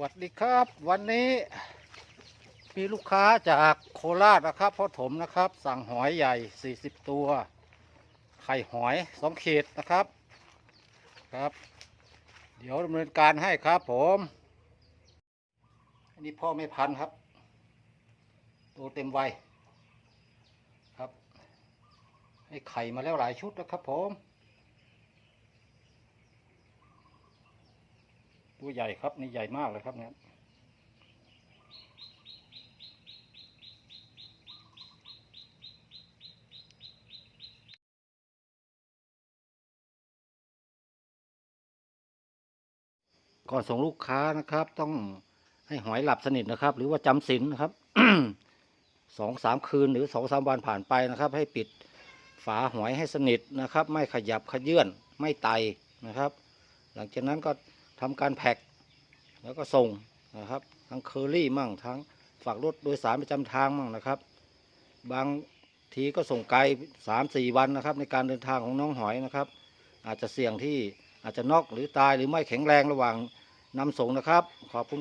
วัสดีครับ วันนี้ มีลูกค้าจากโคราชนะครับพ่อถมนะครับ สั่งหอยใหญ่ 40 ตัว ไข่หอยสองขีดนะครับครับ เดี๋ยวดำเนินการให้ครับผมอันนี้พ่อไม่พันครับ ตัวเต็มวัยครับ ให้ไข่มาแล้วหลายชุดนะครับผม ตัวใหญ่ครับนี่ใหญ่มากเลยครับเนี่ยก่อนส่งลูกค้านะครับ ต้องให้หอยหลับสนิทนะครับ หรือว่าจำศีลนะครับสองสามคืนหรือสองสามวันผ่านไปนะครับ ให้ปิดฝาหอยให้สนิทนะครับ ไม่ขยับขยื่นไม่ไตนะครับ หลังจากนั้นก็ ทำการแพ็คแล้วก็ส่งนะครับทั้งเคอรี่มั่งทั้งฝากรถโดยสารประจำทางมั่งนะครับ บางทีก็ส่งไกลสามสี่วันนะครับ ในการเดินทางของน้องหอยนะครับ อาจจะเสี่ยงที่อาจจะนอกหรือตายหรือไม่แข็งแรงระหว่างนำส่งนะครับ ขอบคุณ